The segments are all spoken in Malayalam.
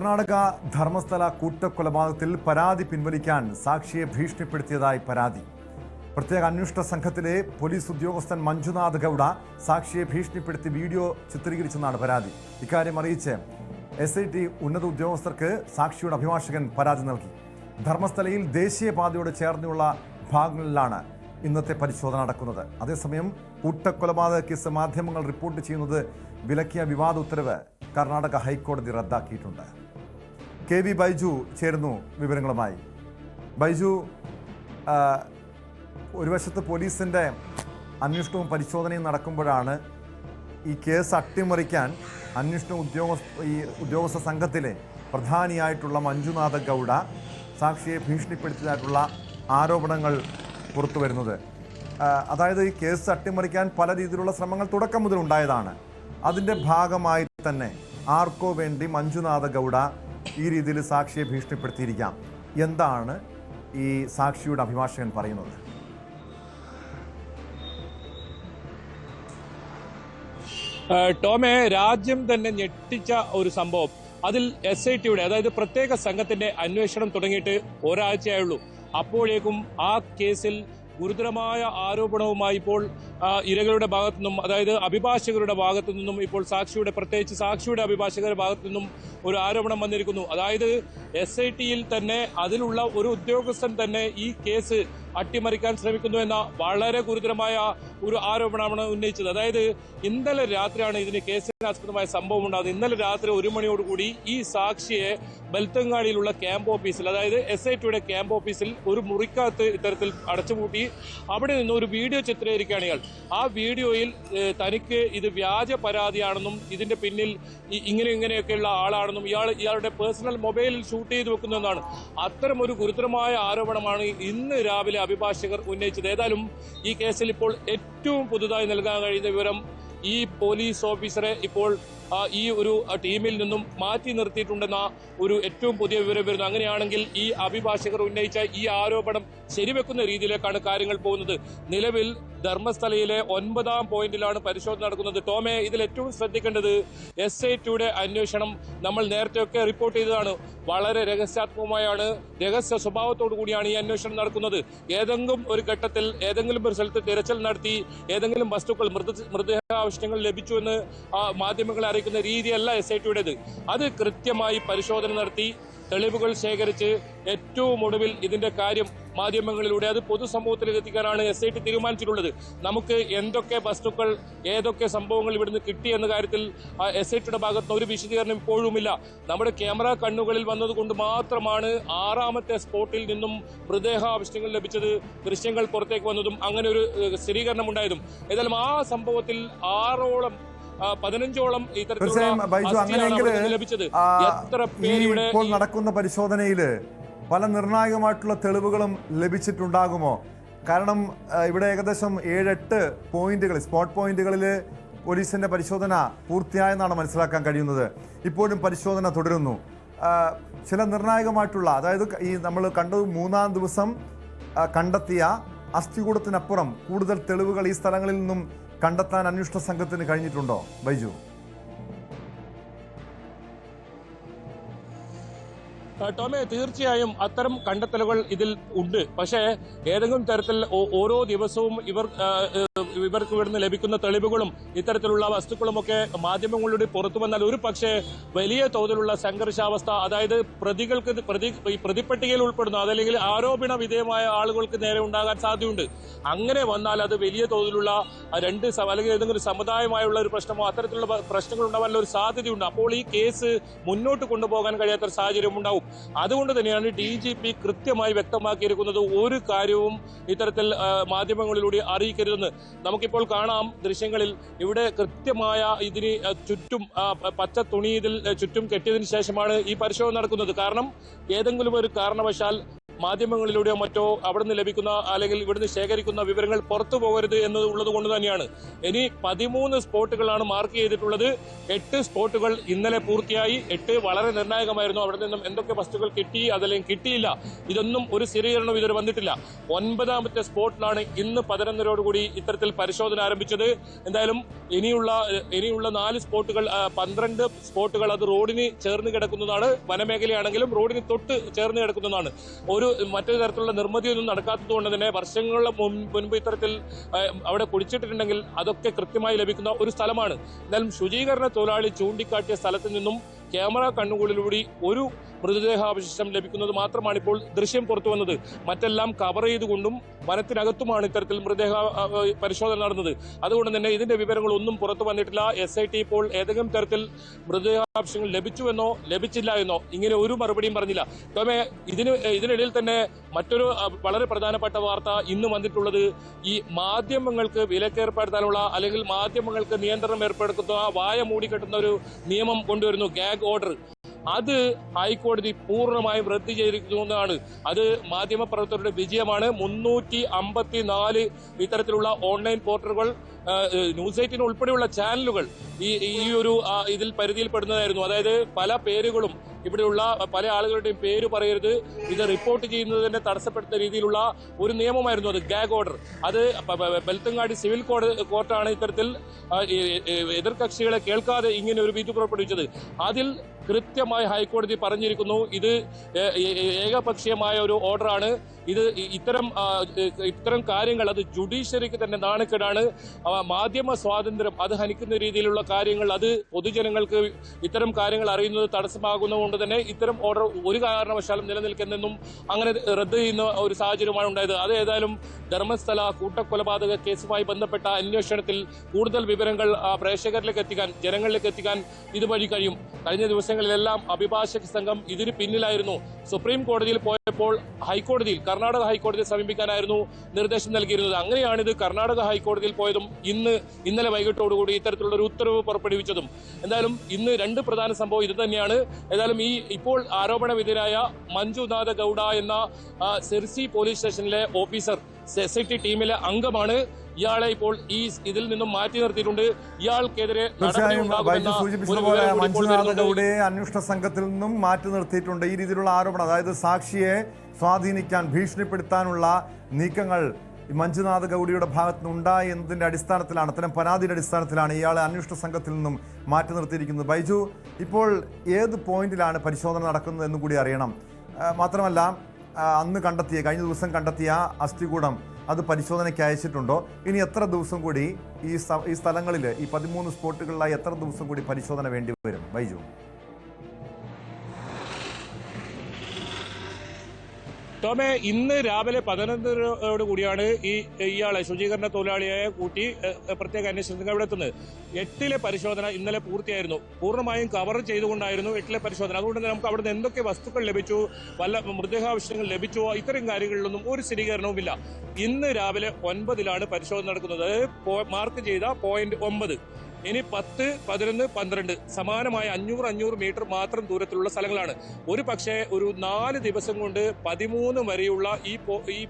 കർണാടക ധർമ്മസ്ഥല കൂട്ടക്കൊലപാതകത്തിൽ പരാതി പിൻവലിക്കാൻ സാക്ഷിയെ ഭീഷണിപ്പെടുത്തിയതായി പരാതി. പ്രത്യേക അന്വേഷണ സംഘത്തിലെ പോലീസ് ഉദ്യോഗസ്ഥൻ മഞ്ജുനാഥ് ഗൌഡ സാക്ഷിയെ ഭീഷണിപ്പെടുത്തി വീഡിയോ ചിത്രീകരിച്ചെന്നാണ് പരാതി. ഇക്കാര്യം അറിയിച്ച് എസ് ഐ ടി ഉന്നത ഉദ്യോഗസ്ഥർക്ക് സാക്ഷിയുടെ അഭിഭാഷകൻ പരാതി നൽകി. ധർമ്മസ്ഥലയിൽ ദേശീയപാതയോട് ചേർന്നുള്ള ഭാഗങ്ങളിലാണ് ഇന്നത്തെ പരിശോധന നടക്കുന്നത്. അതേസമയം കൂട്ടക്കൊലപാതക കേസ് മാധ്യമങ്ങൾ റിപ്പോർട്ട് ചെയ്യുന്നത് വിലക്കിയ വിവാദ ഉത്തരവ് കർണാടക ഹൈക്കോടതി റദ്ദാക്കിയിട്ടുണ്ട്. കെ വി ബൈജു ചേരുന്നു വിവരങ്ങളുമായി. ബൈജു ഒരു വശത്ത് പോലീസിന്റെ അന്വേഷണവും പരിശോധനയും നടക്കുമ്പോഴാണ് ഈ കേസ് അട്ടിമറിക്കാൻ അന്വേഷണ ഉദ്യോഗസ്ഥ ഈ ഉദ്യോഗസ്ഥ സംഘത്തിലെ പ്രധാനിയായിട്ടുള്ള മഞ്ജുനാഥ ഗൗഡ സാക്ഷിയെ ഭീഷണിപ്പെടുത്തിയതായിട്ടുള്ള ആരോപണങ്ങൾ പുറത്തു വരുന്നത്. അതായത് ഈ കേസ് അട്ടിമറിക്കാൻ പല രീതിയിലുള്ള ശ്രമങ്ങൾ തുടക്കം മുതൽ ഉണ്ടായതാണ്. അതിന്റെ ഭാഗമായി തന്നെ ആർക്കോ വേണ്ടി മഞ്ജുനാഥ ഗൗഡ ഈ രീതിയിൽ സാക്ഷിയെ ഭീഷണിപ്പെടുത്തിയിരിക്കാം. എന്താണ് ഈ സാക്ഷിയുടെ അഭിഭാഷകൻ പറയുന്നത്? ടോമെ രാജ്യം തന്നെ ഞെട്ടിച്ച ഒരു സംഭവം. അതിൽ എസ് ഐ ടിയുടെ അതായത് പ്രത്യേക സംഘത്തിന്റെ അന്വേഷണം തുടങ്ങിയിട്ട് ഒരാഴ്ചയായുള്ളൂ. അപ്പോഴേക്കും ആ കേസിൽ ഗുരുതരമായ ആരോപണവുമായി ഇപ്പോൾ ഇരകളുടെ ഭാഗത്തു നിന്നും അതായത് അഭിഭാഷകരുടെ ഭാഗത്തു നിന്നും ഇപ്പോൾ സാക്ഷിയുടെ പ്രത്യേകിച്ച് സാക്ഷിയുടെ അഭിഭാഷകരുടെ ഭാഗത്തു നിന്നും ഒരു ആരോപണം വന്നിരിക്കുന്നു. അതായത് എസ് ഐ ടിയിൽ തന്നെ അതിലുള്ള ഒരു ഉദ്യോഗസ്ഥൻ തന്നെ ഈ കേസ് അട്ടിമറിക്കാൻ ശ്രമിക്കുന്നു എന്ന വളരെ ഗുരുതരമായ ഒരു ആരോപണമാണ് ഉന്നയിച്ചത്. അതായത് ഇന്നലെ രാത്രിയാണ് ഇതിന് കേസിനാസ്പദമായ സംഭവം ഉണ്ടാകുന്നത് ഇന്നലെ രാത്രി ഒരു മണിയോടുകൂടി ഈ സാക്ഷിയെ ബൽത്തങ്ങാടിയിലുള്ള ക്യാമ്പ് ഓഫീസിൽ അതായത് എസ് ഐ ടിയുടെ ക്യാമ്പ് ഓഫീസിൽ ഒരു മുറിക്കകത്ത് ഇത്തരത്തിൽ അടച്ചുപൂട്ടി അവിടെ നിന്ന് ഒരു വീഡിയോ ചിത്രീകരിക്കുകയാണ് ഇയാൾ. ആ വീഡിയോയിൽ തനിക്ക് ഇത് വ്യാജ പരാതിയാണെന്നും ഇതിന്റെ പിന്നിൽ ഇങ്ങനെ ഇങ്ങനെയൊക്കെയുള്ള ആളാണെന്നും ഇയാൾ ഇയാളുടെ പേഴ്സണൽ മൊബൈലിൽ ഷൂട്ട് ചെയ്ത് വെക്കുന്നതെന്നാണ് അത്തരം ഒരു ഗുരുതരമായ ആരോപണമാണ് ഇന്ന് രാവിലെ അഭിഭാഷകർ ഉന്നയിച്ചത്. ഏതായാലും ഈ കേസിൽ ഇപ്പോൾ ഏറ്റവും പുതുതായി നൽകാൻ കഴിയുന്ന വിവരം ഈ പോലീസ് ഓഫീസറെ ഇപ്പോൾ ഈ ഒരു ടീമിൽ നിന്നും മാറ്റി നിർത്തിയിട്ടുണ്ടെന്ന ഒരു ഏറ്റവും പുതിയ വിവരം വരുന്നു. അങ്ങനെയാണെങ്കിൽ ഈ അഭിഭാഷകർ ഉന്നയിച്ച ഈ ആരോപണം ശരിവെക്കുന്ന രീതിയിലേക്കാണ് കാര്യങ്ങൾ പോകുന്നത്. നിലവിൽ ധർമ്മസ്ഥലയിലെ ഒൻപതാം പോയിന്റിലാണ് പരിശോധന നടക്കുന്നത്. ടോമെ ഇതിൽ ഏറ്റവും ശ്രദ്ധിക്കേണ്ടത് എസ് ഐ ടിയുടെ അന്വേഷണം നമ്മൾ നേരത്തെയൊക്കെ റിപ്പോർട്ട് ചെയ്തതാണ്. വളരെ രഹസ്യാത്മകമായാണ് രഹസ്യ സ്വഭാവത്തോടു കൂടിയാണ് ഈ അന്വേഷണം നടക്കുന്നത്. ഏതെങ്കിലും ഒരു ഘട്ടത്തിൽ ഏതെങ്കിലും ഒരു സ്ഥലത്ത് തിരച്ചിൽ നടത്തി ഏതെങ്കിലും വസ്തുക്കൾ മൃത മൃതദേഹാവശിഷ്ടങ്ങൾ ലഭിച്ചു എന്ന് മാധ്യമങ്ങളെ അറിയിക്കുന്ന രീതിയല്ല എസ് ഐ ടിയുടേത് അത് കൃത്യമായി പരിശോധന നടത്തി തെളിവുകൾ ശേഖരിച്ച് ഏറ്റവും ഒടുവിൽ ഇതിന്റെ കാര്യം മാധ്യമങ്ങളിലൂടെ അത് പൊതുസമൂഹത്തിലേക്ക് എത്തിക്കാനാണ് എസ് ഐ ടി തീരുമാനിച്ചിട്ടുള്ളത്. നമുക്ക് എന്തൊക്കെ വസ്തുക്കൾ ഏതൊക്കെ സംഭവങ്ങൾ ഇവിടുന്ന് കിട്ടി എന്ന കാര്യത്തിൽ എസ് ഐ ടിയുടെ ഭാഗത്ത് ഒരു വിശദീകരണം ഇപ്പോഴുമില്ല. നമ്മുടെ ക്യാമറ കണ്ണുകളിൽ വന്നതുകൊണ്ട് മാത്രമാണ് ആറാമത്തെ സ്പോട്ടിൽ നിന്നും മൃതദേഹാവശിഷ്ടങ്ങൾ ലഭിച്ചത് ദൃശ്യങ്ങൾ പുറത്തേക്ക് വന്നതും അങ്ങനെ ഒരു സ്ഥിരീകരണം ഉണ്ടായതും ഏതായാലും ആ സംഭവത്തിൽ ആറോളം പതിനഞ്ചോളം ഇത്തരത്തിലുള്ള ലഭിച്ചത്. എത്ര പേര് ഇവിടെ ഇപ്പോൾ നടക്കുന്ന പരിശോധനയിൽ പല നിർണായകമായിട്ടുള്ള തെളിവുകളും ലഭിച്ചിട്ടുണ്ടാകുമോ? കാരണം ഇവിടെ ഏകദേശം ഏഴെട്ട് പോയിന്റുകൾ സ്പോട്ട് പോയിന്റുകളിൽ പോലീസിന്റെ പരിശോധന പൂർത്തിയായെന്നാണ് മനസ്സിലാക്കാൻ കഴിയുന്നത്. ഇപ്പോഴും പരിശോധന തുടരുന്നു. ചില നിർണായകമായിട്ടുള്ള അതായത് ഈ നമ്മൾ കണ്ടത് മൂന്നാം ദിവസം കണ്ടെത്തിയ അസ്ഥികൂടത്തിനപ്പുറം കൂടുതൽ തെളിവുകൾ ഈ സ്ഥലങ്ങളിൽ നിന്നും കണ്ടെത്താൻ അന്വേഷണ സംഘത്തിന് കഴിഞ്ഞിട്ടുണ്ടോ ബൈജു? ടോമെ തീർച്ചയായും അത്തരം കണ്ടെത്തലുകൾ ഇതിൽ ഉണ്ട്. പക്ഷേ ഏതെങ്കിലും തരത്തിൽ ഓരോ ദിവസവും ഇവർ ഇവർക്ക് ഇവിടുന്ന് ലഭിക്കുന്ന തെളിവുകളും ഇത്തരത്തിലുള്ള വസ്തുക്കളുമൊക്കെ മാധ്യമങ്ങളിലൂടെ പുറത്തു വന്നാൽ ഒരു പക്ഷേ വലിയ തോതിലുള്ള സംഘർഷാവസ്ഥ അതായത് പ്രതികൾക്ക് പ്രതി പ്രതിപ്പട്ടികയിൽ ഉൾപ്പെടുന്ന അതല്ലെങ്കിൽ ആരോപണ വിധേയമായ ആളുകൾക്ക് നേരെ ഉണ്ടാകാൻ സാധ്യതയുണ്ട്. അങ്ങനെ വന്നാൽ അത് വലിയ തോതിലുള്ള രണ്ട് അല്ലെങ്കിൽ ഏതെങ്കിലും സമുദായമായുള്ള ഒരു പ്രശ്നമോ അത്തരത്തിലുള്ള പ്രശ്നങ്ങൾ ഉണ്ടാവാനുള്ള ഒരു സാധ്യതയുണ്ട്. അപ്പോൾ ഈ കേസ് മുന്നോട്ട് കൊണ്ടുപോകാൻ കഴിയാത്ത ഒരു സാഹചര്യം ഉണ്ടാവും. അതുകൊണ്ട് തന്നെയാണ് ഡി ജി പി കൃത്യമായി വ്യക്തമാക്കിയിരിക്കുന്നത് ഒരു കാര്യവും ഇത്തരത്തിൽ മാധ്യമങ്ങളിലൂടെ അറിയിക്കരുതെന്ന്. നമുക്കിപ്പോൾ കാണാം ദൃശ്യങ്ങളിൽ ഇവിടെ കൃത്യമായ ഇതിന് ചുറ്റും പച്ച തുണി ഇതിൽ ചുറ്റും കെട്ടിയതിനു ശേഷമാണ് ഈ പരിശോധന നടക്കുന്നത്. കാരണം ഏതെങ്കിലും ഒരു കാരണവശാൽ മാധ്യമങ്ങളിലൂടെയോ മറ്റോ അവിടുന്ന് ലഭിക്കുന്ന അല്ലെങ്കിൽ ഇവിടുന്ന് ശേഖരിക്കുന്ന വിവരങ്ങൾ പുറത്തു പോകരുത് എന്നത് ഉള്ളത് കൊണ്ട് തന്നെയാണ്. ഇനി പതിമൂന്ന് സ്പോട്ടുകളാണ് മാർക്ക് ചെയ്തിട്ടുള്ളത്. എട്ട് സ്പോട്ടുകൾ ഇന്നലെ പൂർത്തിയായി. എട്ട് വളരെ നിർണായകമായിരുന്നു. അവിടെ നിന്നും എന്തൊക്കെ വസ്തുക്കൾ കിട്ടി അതല്ലെങ്കിൽ കിട്ടിയില്ല. ഇതൊന്നും ഒരു സ്ഥിരീകരണം ഇതുവരെ വന്നിട്ടില്ല. ഒൻപതാമത്തെ സ്പോട്ടിലാണ് ഇന്ന് പതിനൊന്നരോടുകൂടി ഇത്തരത്തിൽ പരിശോധന ആരംഭിച്ചത്. എന്തായാലും ഇനിയുള്ള ഇനിയുള്ള നാല് സ്പോട്ടുകൾ പന്ത്രണ്ട് സ്പോട്ടുകൾ അത് റോഡിന് ചേർന്ന് കിടക്കുന്നതാണ്. വനമേഖലയാണെങ്കിലും റോഡിന് തൊട്ട് ചേർന്ന് കിടക്കുന്നതാണ്. ഒരു മറ്റൊരു തരത്തിലുള്ള നിർമ്മിതിയൊന്നും നടക്കാത്തത് കൊണ്ട് തന്നെ വർഷങ്ങളുടെ മുൻപ് ഇത്തരത്തിൽ അവിടെ കുടിച്ചിട്ടുണ്ടെങ്കിൽ അതൊക്കെ കൃത്യമായി ലഭിക്കുന്ന ഒരു സ്ഥലമാണ്. എന്നാലും ശുചീകരണ തൊഴിലാളി ചൂണ്ടിക്കാട്ടിയ സ്ഥലത്ത് നിന്നും ക്യാമറ കണ്ണുകളിലൂടെ ഒരു മൃതദേഹാവശിഷ്ടം ലഭിക്കുന്നത് മാത്രമാണ് ഇപ്പോൾ ദൃശ്യം പുറത്തു വന്നത്. മറ്റെല്ലാം കവർ ചെയ്തുകൊണ്ടും വനത്തിനകത്തുമാണ് ഇത്തരത്തിൽ മൃതദേഹ പരിശോധന നടന്നത്. അതുകൊണ്ട് തന്നെ ഇതിന്റെ വിവരങ്ങളൊന്നും പുറത്തു വന്നിട്ടില്ല. എസ് ഐ ടി ഇപ്പോൾ ഏതെങ്കിലും തരത്തിൽ മൃതദേഹാവശിഷ്ടങ്ങൾ ലഭിച്ചുവെന്നോ ലഭിച്ചില്ല എന്നോ ഇങ്ങനെ ഒരു മറുപടിയും പറഞ്ഞില്ല. ടോമെ ഇതിന് ഇതിനിടയിൽ തന്നെ മറ്റൊരു വളരെ പ്രധാനപ്പെട്ട വാർത്ത ഇന്ന് വന്നിട്ടുള്ളത് ഈ മാധ്യമങ്ങൾക്ക് വിലക്കേർപ്പെടുത്താനുള്ള അല്ലെങ്കിൽ മാധ്യമങ്ങൾക്ക് നിയന്ത്രണം ഏർപ്പെടുത്തുന്ന വായ മൂടിക്കെട്ടുന്ന ഒരു നിയമം കൊണ്ടുവരുന്നു ഗാഗ് ഓർഡർ അത് ഹൈക്കോടതി പൂർണമായും റദ്ദ് ചെയ്തിരിക്കുന്നതാണ്. അത് മാധ്യമപ്രവർത്തകരുടെ വിജയമാണ്. മുന്നൂറ്റി അമ്പത്തി നാല് ഇത്തരത്തിലുള്ള ഓൺലൈൻ പോർട്ടലുകൾ ന്യൂസ് എയ്റ്റിന് ഉൾപ്പെടെയുള്ള ചാനലുകൾ ഈ ഈ ഒരു ഇതിൽ പരിധിയിൽപ്പെടുന്നതായിരുന്നു അതായത് പല പേരുകളും ഇവിടെയുള്ള പല ആളുകളുടെയും പേര് പറയരുത്. ഇത് റിപ്പോർട്ട് ചെയ്യുന്നതിനെ തടസ്സപ്പെടുത്തുന്ന രീതിയിലുള്ള ഒരു നിയമമായിരുന്നു അത്. Gag order. അത് ബെൽത്തങ്ങാടി സിവിൽ കോർട്ടാണ് ഇത്തരത്തിൽ എതിർകക്ഷികളെ കേൾക്കാതെ ഇങ്ങനെ ഒരു വിധി പുറപ്പെടുവിച്ചത്. അതിൽ കൃത്യമായി ഹൈക്കോടതി പറഞ്ഞിരിക്കുന്നു ഇത് ഏകപക്ഷീയമായ ഒരു ഓർഡറാണ്. ഇത് ഇത്തരം ഇത്തരം കാര്യങ്ങൾ അത് ജുഡീഷ്യറിക്ക് തന്നെ നാണക്കേടാണ്. മാധ്യമ സ്വാതന്ത്ര്യം അത് ഹനിക്കുന്ന രീതിയിലുള്ള കാര്യങ്ങൾ അത് പൊതുജനങ്ങൾക്ക് ഇത്തരം കാര്യങ്ങൾ അറിയുന്നത് തടസ്സമാകുന്നതുകൊണ്ട് തന്നെ ഇത്തരം ഓർഡർ ഒരു കാരണവശാലും നിലനിൽക്കുന്നെന്നും അങ്ങനെ റദ്ദ് ചെയ്യുന്ന ഒരു സാഹചര്യമാണ് ഉണ്ടായത്. അത് ഏതായാലും ധർമ്മസ്ഥല കൂട്ടക്കൊലപാതക കേസുമായി ബന്ധപ്പെട്ട അന്വേഷണത്തിൽ കൂടുതൽ വിവരങ്ങൾ പ്രേക്ഷകരിലേക്ക് എത്തിക്കാൻ ജനങ്ങളിലേക്ക് എത്തിക്കാൻ ഇതുവഴി കഴിയും. കഴിഞ്ഞ ദിവസങ്ങളിലെല്ലാം അഭിഭാഷക സംഘം ഇതിന് പിന്നിലായിരുന്നു. സുപ്രീം കോടതിയിൽ പോയപ്പോൾ ഹൈക്കോടതിയിൽ കർണാടക ഹൈക്കോടതിയെ സമീപിക്കാനായിരുന്നു നിർദ്ദേശം നൽകിയിരുന്നത്. അങ്ങനെയാണ് ഇത് കർണാടക ഹൈക്കോടതിയിൽ പോയതും ഇന്ന് ഇന്നലെ വൈകിട്ടോടുകൂടി ഇത്തരത്തിലുള്ള ഒരു ഉത്തരവ് പുറപ്പെടുവിച്ചതും. എന്തായാലും ഇന്ന് രണ്ട് പ്രധാന സംഭവം ഇത് തന്നെയാണ്. ഏതായാലും ഈ ഇപ്പോൾ ആരോപണ വിധേയരായ മഞ്ജുനാഥ ഗൌഡ എന്ന സെർസി പോലീസ് സ്റ്റേഷനിലെ ഓഫീസർ എസ് ഐ ടി ടീമിലെ അംഗമാണ്. ഇയാളെ ഇപ്പോൾ ഈ ഇതിൽ നിന്നും മാറ്റി നിർത്തിയിട്ടുണ്ട്. ഇയാൾക്കെതിരെ സൂചിപ്പിച്ചതുപോലെ അന്വേഷണ സംഘത്തിൽ നിന്നും മാറ്റി നിർത്തിയിട്ടുണ്ട്. ഈ രീതിയിലുള്ള ആരോപണം അതായത് സാക്ഷിയെ സ്വാധീനിക്കാൻ ഭീഷണിപ്പെടുത്താനുള്ള നീക്കങ്ങൾ ഈ മഞ്ജുനാഥ് ഗൗഡിയുടെ ഭാഗത്ത് നിന്നുണ്ടായി എന്നതിന്റെ അടിസ്ഥാനത്തിലാണ് അത്തരം പരാതിയുടെ അടിസ്ഥാനത്തിലാണ് ഇയാളെ അന്വേഷണ സംഘത്തിൽ നിന്നും മാറ്റി നിർത്തിയിരിക്കുന്നത്. ബൈജു ഇപ്പോൾ ഏത് പോയിന്റിലാണ് പരിശോധന നടക്കുന്നത് എന്നും കൂടി അറിയണം. മാത്രമല്ല അന്ന് കണ്ടെത്തിയ കഴിഞ്ഞ ദിവസം കണ്ടെത്തിയ അസ്ഥികൂടം അത് പരിശോധനയ്ക്ക് അയച്ചിട്ടുണ്ടോ? ഇനി എത്ര ദിവസം കൂടി ഈ ഈ സ്ഥലങ്ങളിൽ ഈ പതിമൂന്ന് സ്പോട്ടുകളിലായി എത്ര ദിവസം കൂടി പരിശോധന വേണ്ടി വരും? ബൈജു. ടോമെ ഇന്ന് രാവിലെ പതിനൊന്നരയോട് കൂടിയാണ് ഈ ഇയാളെ ശുചീകരണ തൊഴിലാളിയെ കൂട്ടി പ്രത്യേക അന്വേഷണത്തിന് അവിടെ എത്തുന്നത്. എട്ടിലെ പരിശോധന ഇന്നലെ പൂർത്തിയായിരുന്നു. പൂർണമായും കവർ ചെയ്തുകൊണ്ടായിരുന്നു എട്ടിലെ പരിശോധന. അതുകൊണ്ട് തന്നെ നമുക്ക് അവിടുന്ന് എന്തൊക്കെ വസ്തുക്കൾ ലഭിച്ചു വല്ല മൃതദേഹാവശിഷ്ടങ്ങൾ ലഭിച്ചോ ഇത്തരം കാര്യങ്ങളിലൊന്നും ഒരു സ്ഥിരീകരണവുമില്ല ഇന്ന് രാവിലെ ഒൻപതിലാണ് പരിശോധന നടക്കുന്നത്. മാർക്ക് ചെയ്ത പോയിന്റ് ഒമ്പത്. ഇനി പത്ത് പതിനൊന്ന് പന്ത്രണ്ട് സമാനമായ അഞ്ഞൂറ് അഞ്ഞൂറ് മീറ്റർ മാത്രം ദൂരത്തിലുള്ള സ്ഥലങ്ങളാണ്. ഒരു പക്ഷേ ഒരു നാല് ദിവസം കൊണ്ട് പതിമൂന്ന് വരെയുള്ള ഈ ഈ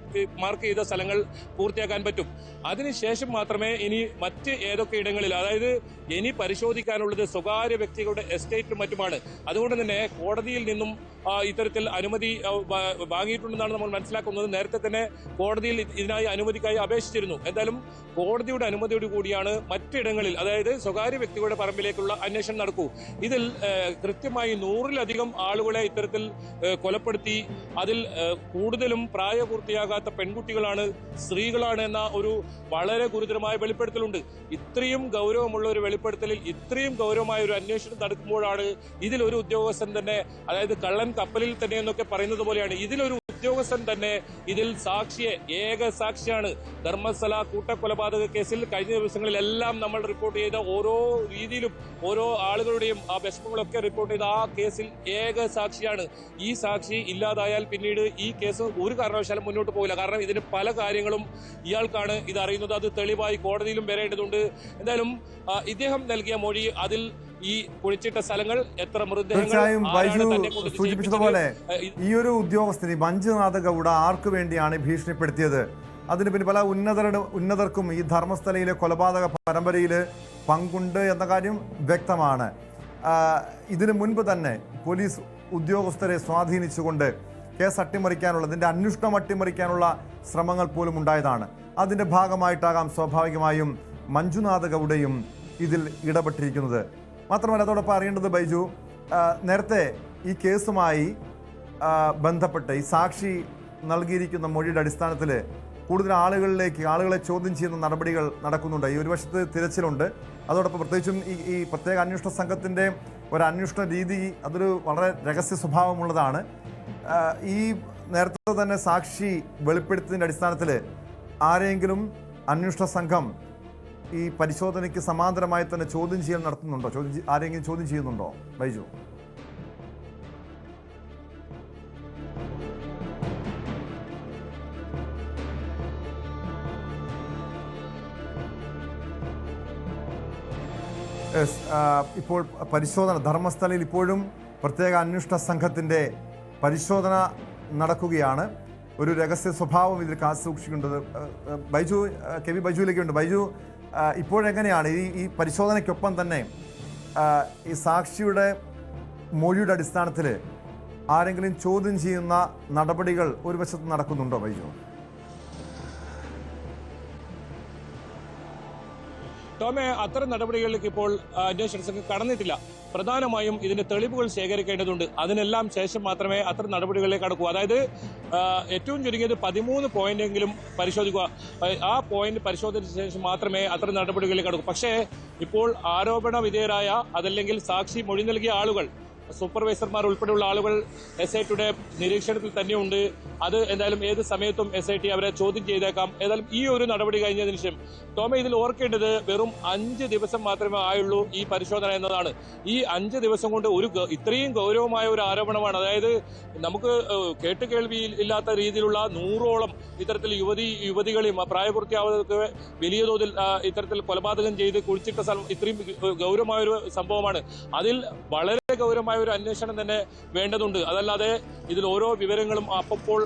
മാർക്ക് ചെയ്ത സ്ഥലങ്ങൾ പൂർത്തിയാക്കാൻ പറ്റും. അതിനുശേഷം മാത്രമേ ഇനി മറ്റ് ഏതൊക്കെ ഇടങ്ങളിൽ അതായത് ഇനി പരിശോധിക്കാനുള്ളത് സ്വകാര്യ വ്യക്തികളുടെ എസ്റ്റേറ്റും മറ്റുമാണ്. അതുകൊണ്ട് തന്നെ കോടതിയിൽ നിന്നും ഇത്തരത്തിൽ അനുമതി വാങ്ങിയിട്ടുണ്ടെന്നാണ് നമ്മൾ മനസ്സിലാക്കുന്നത്. നേരത്തെ തന്നെ കോടതിയിൽ ഇത് ഇതിനായി അനുമതിക്കായി അപേക്ഷിച്ചിരുന്നു. എന്തായാലും കോടതിയുടെ അനുമതിയോട് കൂടിയാണ് മറ്റിടങ്ങളിൽ അതായത് സ്വകാര്യ വ്യക്തികളുടെ പറമ്പിലേക്കുള്ള അന്വേഷണം നടക്കൂ. ഇതിൽ കൃത്യമായി നൂറിലധികം ആളുകളെ ഇത്തരത്തിൽ കൊലപ്പെടുത്തി അതിൽ കൂടുതലും പ്രായപൂർത്തിയാകാത്ത പെൺകുട്ടികളാണ് സ്ത്രീകളാണ് എന്ന ഒരു വളരെ ഗുരുതരമായ വെളിപ്പെടുത്തലുണ്ട്. ഇത്രയും ഗൗരവമുള്ള ഒരു വെളിപ്പെടുത്തലിൽ ഇത്രയും ഗൗരവമായ ഒരു അന്വേഷണം നടക്കുമ്പോഴാണ് ഇതിൽ ഒരു ഉദ്യോഗസ്ഥൻ തന്നെ അതായത് കള്ളൻ കപ്പലിൽ തന്നെ എന്നൊക്കെ പറയുന്നത് പോലെയാണ്. ഇതിലൊരു ഉദ്യോഗസ്ഥൻ തന്നെ ഇതിൽ സാക്ഷിയെ ഏക സാക്ഷിയാണ്. ധർമ്മസ്ഥല കൂട്ടക്കൊലപാതക കേസിൽ കഴിഞ്ഞ ദിവസങ്ങളിലെല്ലാം നമ്മൾ റിപ്പോർട്ട് ചെയ്ത ഓരോ രീതിയിലും ഓരോ ആളുകളുടെയും ആ വിഷമങ്ങളൊക്കെ റിപ്പോർട്ട് ചെയ്ത ആ കേസിൽ ഏക സാക്ഷിയാണ്. ഈ സാക്ഷി ഇല്ലാതായാൽ പിന്നീട് ഈ കേസ് ഒരു കാരണവശാലും മുന്നോട്ട് പോകില്ല. കാരണം ഇതിന് പല കാര്യങ്ങളും ഇയാൾക്കാണ് ഇത് അറിയുന്നത്. അത് തെളിവായി കോടതിയിലും വരേണ്ടതുണ്ട്. എന്തായാലും ഇദ്ദേഹം നൽകിയ മൊഴി അതിൽ ഈ കുഴിച്ചിട്ട സ്ഥലങ്ങൾ എത്ര മൃതദേഹങ്ങൾ തീർച്ചയായും ബൈജു സൂചിപ്പിച്ചതുപോലെ ഈ ഒരു ഉദ്യോഗസ്ഥൻ ഈ മഞ്ജുനാഥ ഗൗഡ ആർക്കു വേണ്ടിയാണ് ഭീഷണിപ്പെടുത്തിയത്? അതിന് പിന്നെ പല ഉന്നതരുടെ ഉന്നതർക്കും ഈ ധർമ്മസ്ഥലയിലെ കൊലപാതക പരമ്പരയിൽ പങ്കുണ്ട് എന്ന കാര്യം വ്യക്തമാണ്. ഇതിനു മുൻപ് തന്നെ പോലീസ് ഉദ്യോഗസ്ഥരെ സ്വാധീനിച്ചുകൊണ്ട് കേസ് അട്ടിമറിക്കാനുള്ള ഇതിന്റെ അന്വേഷണം അട്ടിമറിക്കാനുള്ള ശ്രമങ്ങൾ പോലും ഉണ്ടായതാണ്. അതിന്റെ ഭാഗമായിട്ടാകാം സ്വാഭാവികമായും മഞ്ജുനാഥ ഗൗഡയും ഇതിൽ ഇടപെട്ടിരിക്കുന്നത്. മാത്രമല്ല അതോടൊപ്പം അറിയേണ്ടത് ബൈജു നേരത്തെ ഈ കേസുമായി ബന്ധപ്പെട്ട് ഈ സാക്ഷി നൽകിയിരിക്കുന്ന മൊഴിയുടെ അടിസ്ഥാനത്തിൽ കൂടുതൽ ആളുകളിലേക്ക് ആളുകളെ ചോദ്യം ചെയ്യുന്ന നടപടികൾ നടക്കുന്നുണ്ട്. ഈ ഒരു വശത്ത് തിരച്ചിലുണ്ട്. അതോടൊപ്പം പ്രത്യേകിച്ചും ഈ ഈ പ്രത്യേക അന്വേഷണ സംഘത്തിന്റെ ഒരു അന്വേഷണ രീതി അതൊരു വളരെ രഹസ്യ സ്വഭാവമുള്ളതാണ്. ഈ നേരത്തെ തന്നെ സാക്ഷി വെളിപ്പെടുത്തിയതിന്റെ അടിസ്ഥാനത്തിൽ ആരെങ്കിലും അന്വേഷണ സംഘം ഈ പരിശോധനയ്ക്ക് സമാന്തരമായി തന്നെ ചോദ്യം ചെയ്യൽ നടത്തുന്നുണ്ടോ? ചോദ്യം ആരെങ്കിലും ചോദ്യം ചെയ്യുന്നുണ്ടോ? ബൈജു. ഇപ്പോൾ പരിശോധന ധർമ്മസ്ഥലയിൽ ഇപ്പോഴും പ്രത്യേക അന്വേഷണ സംഘത്തിന്റെ പരിശോധന നടക്കുകയാണ്. ഒരു രഹസ്യ സ്വഭാവം ഇതിൽ കാത്തു സൂക്ഷിക്കേണ്ടത് ബൈജു കെ വി ബൈജുവിലേക്കുണ്ട്. ബൈജു ഇപ്പോഴെങ്ങനെയാണ് ഈ ഈ പരിശോധനയ്ക്കൊപ്പം തന്നെ ഈ സാക്ഷിയുടെ മൊഴിയുടെ അടിസ്ഥാനത്തിൽ ആരെങ്കിലും ചോദ്യം ചെയ്യുന്ന നടപടികൾ ഒരു വശത്ത് നടക്കുന്നുണ്ടോ ബൈജു ടോമെ അത്തരം നടപടികളിലേക്ക് ഇപ്പോൾ അന്വേഷണ സംഘം കടന്നിട്ടില്ല. പ്രധാനമായും ഇതിന്റെ തെളിവുകൾ ശേഖരിക്കേണ്ടതുണ്ട്. അതിനെല്ലാം ശേഷം മാത്രമേ അത്തരം നടപടികളിലേക്ക് കടക്കൂ. അതായത് ഏറ്റവും ചുരുങ്ങിയത് പതിമൂന്ന് പോയിന്റെങ്കിലും പരിശോധിക്കുക. ആ, ആ പോയിന്റ് പരിശോധിച്ച ശേഷം മാത്രമേ അത്തരം നടപടികളിലേക്ക് കടക്കൂ. പക്ഷേ ഇപ്പോൾ ആരോപണ വിധേയരായ അതല്ലെങ്കിൽ സാക്ഷി മൊഴി നൽകിയ ആളുകൾ സൂപ്പർവൈസർമാർ ഉൾപ്പെടെയുള്ള ആളുകൾ എസ് ഐ ടിയുടെ നിരീക്ഷണത്തിൽ തന്നെയുണ്ട്. അത് എന്തായാലും ഏത് സമയത്തും എസ് ഐ ടി അവരെ ചോദ്യം ചെയ്തേക്കാം. ഏതായാലും ഈ ഒരു നടപടി കഴിഞ്ഞതിന് ശേഷം ടോമ ഇതിൽ ഓർക്കേണ്ടത് വെറും അഞ്ച് ദിവസം മാത്രമേ ആയുള്ളൂ ഈ പരിശോധന എന്നതാണ്. ഈ അഞ്ച് ദിവസം കൊണ്ട് ഒരു ഇത്രയും ഗൗരവമായ ഒരു ആരോപണമാണ്. അതായത് നമുക്ക് കേട്ടുകേൾവി ഇല്ലാത്ത രീതിയിലുള്ള നൂറോളം ഇത്തരത്തിൽ യുവതി യുവതികളെയും പ്രായപൂർത്തിയാവുന്നതൊക്കെ വലിയ തോതിൽ ഇത്തരത്തിൽ കൊലപാതകം ചെയ്ത് കുഴിച്ചിട്ട സ്ഥലം ഇത്രയും ഗൗരവമായൊരു സംഭവമാണ്. അതിൽ വളരെ ഗൗരവമായ ഒരു അന്വേഷണം തന്നെ വേണ്ടതുണ്ട്. അതല്ലാതെ ഇതിൽ ഓരോ വിവരങ്ങളും അപ്പോൾ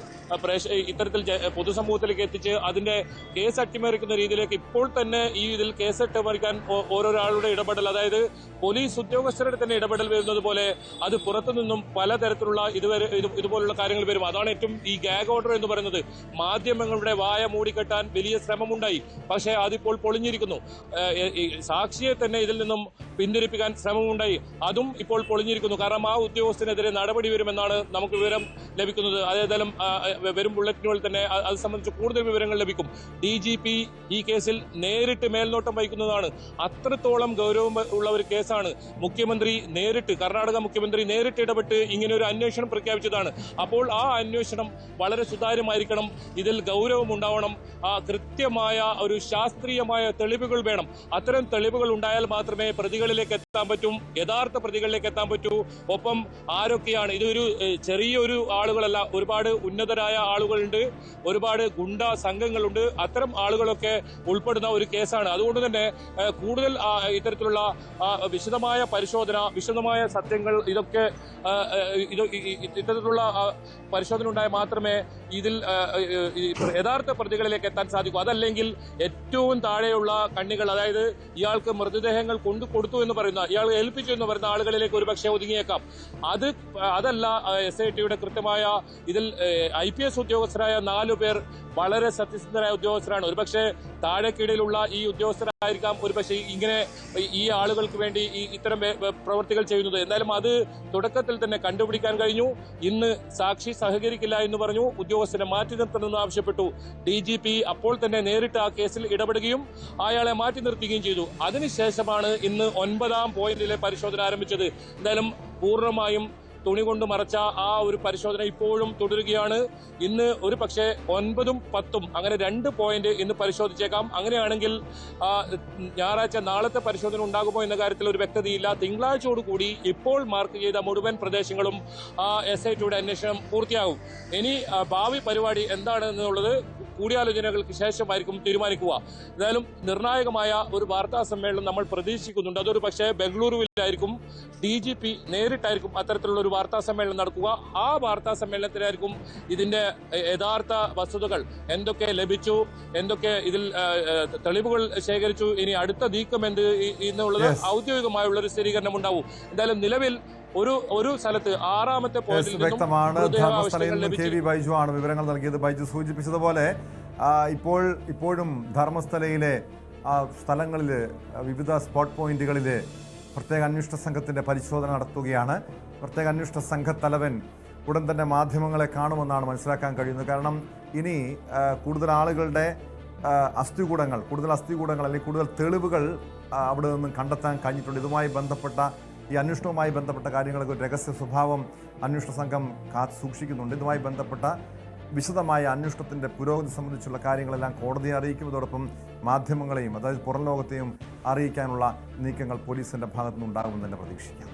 ഇത്തരത്തിൽ പൊതുസമൂഹത്തിലേക്ക് എത്തിച്ച് അതിന്റെ കേസ് അട്ടിമറിക്കുന്ന രീതിയിലേക്ക് ഇപ്പോൾ തന്നെ ഈ ഇതിൽ കേസ് അട്ടിമറിക്കാൻ ഓരോരാളുടെ ഇടപെടൽ അതായത് പോലീസ് ഉദ്യോഗസ്ഥരുടെ തന്നെ ഇടപെടൽ വരുന്നത് പോലെ അത് പുറത്തുനിന്നും പലതരത്തിലുള്ള ഇതുവരെ ഇതുപോലുള്ള കാര്യങ്ങൾ വരും. അതാണ് ഏറ്റവും ഈ ഗാഗ് ഓർഡർ എന്ന് പറയുന്നത്. മാധ്യമങ്ങളുടെ വായ മൂടിക്കെട്ടാൻ വലിയ ശ്രമമുണ്ടായി. പക്ഷേ അതിപ്പോൾ പൊളിഞ്ഞിരിക്കുന്നു. സാക്ഷിയെ തന്നെ ഇതിൽ നിന്നും പിന്തിരിപ്പിക്കാൻ ശ്രമമുണ്ടായി. അതും ഇപ്പോൾ പൊളിഞ്ഞിരിക്കുന്നു. കാരണം ആ ഉദ്യോഗസ്ഥനെതിരെ നടപടി വരുമെന്നാണ് നമുക്ക് വിവരം ലഭിക്കുന്നത്. അതേതായാലും വരും ബുള്ളറ്റിനുകൾ തന്നെ അത് സംബന്ധിച്ച് കൂടുതൽ വിവരങ്ങൾ ലഭിക്കും. ഡി ഈ കേസിൽ നേരിട്ട് മേൽനോട്ടം വഹിക്കുന്നതാണ്. അത്രത്തോളം ഗൗരവം ഉള്ള ഒരു കേസാണ്. മുഖ്യമന്ത്രി നേരിട്ട് കർണാടക മുഖ്യമന്ത്രി നേരിട്ട് ഇടപെട്ട് ഇങ്ങനെ ഒരു അന്വേഷണം പ്രഖ്യാപിച്ചതാണ്. അപ്പോൾ ആ അന്വേഷണം വളരെ സുതാര്യമായിരിക്കണം. ഇതിൽ ഗൗരവം ഉണ്ടാവണം. കൃത്യമായ ഒരു ശാസ്ത്രീയമായ തെളിവുകൾ വേണം. അത്തരം തെളിവുകൾ ഉണ്ടായാൽ മാത്രമേ പ്രതികളിലേക്ക് എത്താൻ പറ്റും യഥാർത്ഥ പ്രതികളിലേക്ക് എത്താൻ പറ്റൂ. ഒപ്പം ആരൊക്കെയാണ് ഇതൊരു ചെറിയൊരു ആളുകളല്ല ഒരുപാട് ഉന്നതരായ ആളുകളുണ്ട് ഒരുപാട് ഗുണ്ട സംഘങ്ങളുണ്ട്. അത്തരം ആളുകളൊക്കെ ഉൾപ്പെടുന്ന ഒരു കേസാണ്. അതുകൊണ്ട് തന്നെ കൂടുതൽ ഇത്തരത്തിലുള്ള വിശദമായ പരിശോധന വിശദമായ സത്യങ്ങൾ ഇതൊക്കെ ഇത്തരത്തിലുള്ള പരിശോധന ഉണ്ടായാൽ മാത്രമേ ഇതിൽ യഥാർത്ഥ പ്രതികളിലേക്ക് എത്താൻ സാധിക്കൂ. അതല്ലെങ്കിൽ ഏറ്റവും താഴെയുള്ള കണ്ണികൾ അതായത് ഇയാൾക്ക് മൃതദേഹങ്ങൾ കൊണ്ടു എന്ന് പറയുന്ന ഇയാൾ ഏൽപ്പിച്ചു എന്ന് പറയുന്ന ആളുകളിലേക്ക് ഒരു പക്ഷേ ഒതുങ്ങിയേക്കാം. അത് അതല്ല എസ് ഐ ടിയുടെ കൃത്യമായ ഇതിൽ ഐ പി എസ് ഉദ്യോഗസ്ഥരായ നാലു പേർ വളരെ സത്യസന്ധരായ ഉദ്യോഗസ്ഥരാണ്. ഒരുപക്ഷെ താഴെക്കീഴിലുള്ള ഈ ഉദ്യോഗസ്ഥരായിരിക്കാം ഒരുപക്ഷെ ഇങ്ങനെ ഈ- ആളുകൾക്ക് വേണ്ടി ഈ ഇത്തരം പ്രവർത്തികൾ ചെയ്യുന്നത്. എന്നാലും അത് തുടക്കത്തിൽ തന്നെ കണ്ടുപിടിക്കാൻ കഴിഞ്ഞു. ഇന്ന് സാക്ഷി സഹകരിക്കില്ല എന്ന് പറഞ്ഞു. ഉദ്യോഗസ്ഥരെ മാറ്റി നിർത്തണമെന്ന് ആവശ്യപ്പെട്ടു. ഡി ജി പി അപ്പോൾ തന്നെ നേരിട്ട് ആ കേസിൽ ഇടപെടുകയും അയാളെ മാറ്റി നിർത്തുകയും ചെയ്തു. അതിനുശേഷമാണ് ഇന്ന് ഒൻപതാം പോയിന്റിലെ പരിശോധന ആരംഭിച്ചത്. എന്തായാലും പൂർണമായും തുണി കൊണ്ട് മറച്ച ആ ഒരു പരിശോധന ഇപ്പോഴും തുടരുകയാണ്. ഇന്ന് ഒരു പക്ഷേ ഒൻപതും പത്തും അങ്ങനെ രണ്ട് പോയിന്റ് ഇന്ന് പരിശോധിച്ചേക്കാം. അങ്ങനെയാണെങ്കിൽ ഞായറാഴ്ച നാളത്തെ പരിശോധന ഉണ്ടാകുമോ എന്ന കാര്യത്തിൽ ഒരു വ്യക്തതയില്ല. തിങ്കളാഴ്ചയോടുകൂടി ഇപ്പോൾ മാർക്ക് ചെയ്ത മുഴുവൻ പ്രദേശങ്ങളും ആ എസ് ഐ ടിയുടെ അന്വേഷണം പൂർത്തിയാകും. ഇനി ഭാവി പരിപാടി എന്താണെന്നുള്ളത് കൂടിയാലോചനകൾക്ക് ശേഷമായിരിക്കും തീരുമാനിക്കുക. എന്തായാലും നിർണായകമായ ഒരു വാർത്താ സമ്മേളനം നമ്മൾ പ്രതീക്ഷിക്കുന്നുണ്ട്. അതൊരു പക്ഷേ ബംഗളൂരുവിലായിരിക്കും. ഡി ജി പി നേരിട്ടായിരിക്കും അത്തരത്തിലുള്ള ഒരു വാർത്താ സമ്മേളനം നടക്കുക. ആ വാർത്താ സമ്മേളനത്തിലായിരിക്കും ഇതിന്റെ യഥാർത്ഥ വസ്തുതകൾ. എന്തൊക്കെ ലഭിച്ചു? എന്തൊക്കെ ഇതിൽ തെളിവുകൾ ശേഖരിച്ചു? ഇനി അടുത്ത നീക്കം എന്ത് എന്നുള്ളത്. ഔദ്യോഗികമായുള്ള ഒരു സ്ഥിരീകരണം ഉണ്ടാവും. എന്തായാലും നിലവിൽ ഒരു ഒരു സ്ഥലത്ത് ആറാമത്തെ വ്യക്തമാണ്. ധർമ്മസ്ഥലയിൽ നിന്ന് കെ വി ബൈജു ആണ് വിവരങ്ങൾ നൽകിയത്. ബൈജു സൂചിപ്പിച്ചതുപോലെ ഇപ്പോൾ ഇപ്പോഴും ധർമ്മസ്ഥലയിലെ ആ, സ്ഥലങ്ങളിൽ വിവിധ സ്പോട്ട് പോയിന്റുകളിൽ പ്രത്യേക അന്വേഷണ സംഘത്തിന്റെ പരിശോധന നടത്തുകയാണ്. പ്രത്യേക അന്വേഷണ സംഘത്തലവൻ ഉടൻ തന്നെ മാധ്യമങ്ങളെ കാണുമെന്നാണ് മനസ്സിലാക്കാൻ കഴിയുന്നത്. കാരണം ഇനി കൂടുതൽ ആളുകളുടെ അസ്ഥികൂടങ്ങൾ കൂടുതൽ അസ്ഥികൂടങ്ങൾ അല്ലെങ്കിൽ കൂടുതൽ തെളിവുകൾ അവിടെ നിന്നും കണ്ടെത്താൻ കഴിഞ്ഞിട്ടുണ്ട്. ഇതുമായി ബന്ധപ്പെട്ട ഈ അന്വേഷണവുമായി ബന്ധപ്പെട്ട കാര്യങ്ങൾക്ക് ഒരു രഹസ്യ സ്വഭാവം അന്വേഷണ സംഘം കാത്തു സൂക്ഷിക്കുന്നുണ്ട്. ഇതുമായി ബന്ധപ്പെട്ട വിശദമായ അന്വേഷണത്തിന്റെ പുരോഗതി സംബന്ധിച്ചുള്ള കാര്യങ്ങളെല്ലാം കോടതിയെ അറിയിക്കും അതോടൊപ്പം മാധ്യമങ്ങളെയും അതായത് പുറം ലോകത്തെയും അറിയിക്കാനുള്ള നീക്കങ്ങൾ പോലീസിന്റെ ഭാഗത്തുനിന്നുണ്ടാകുമെന്ന് തന്നെ പ്രതീക്ഷിക്കാം.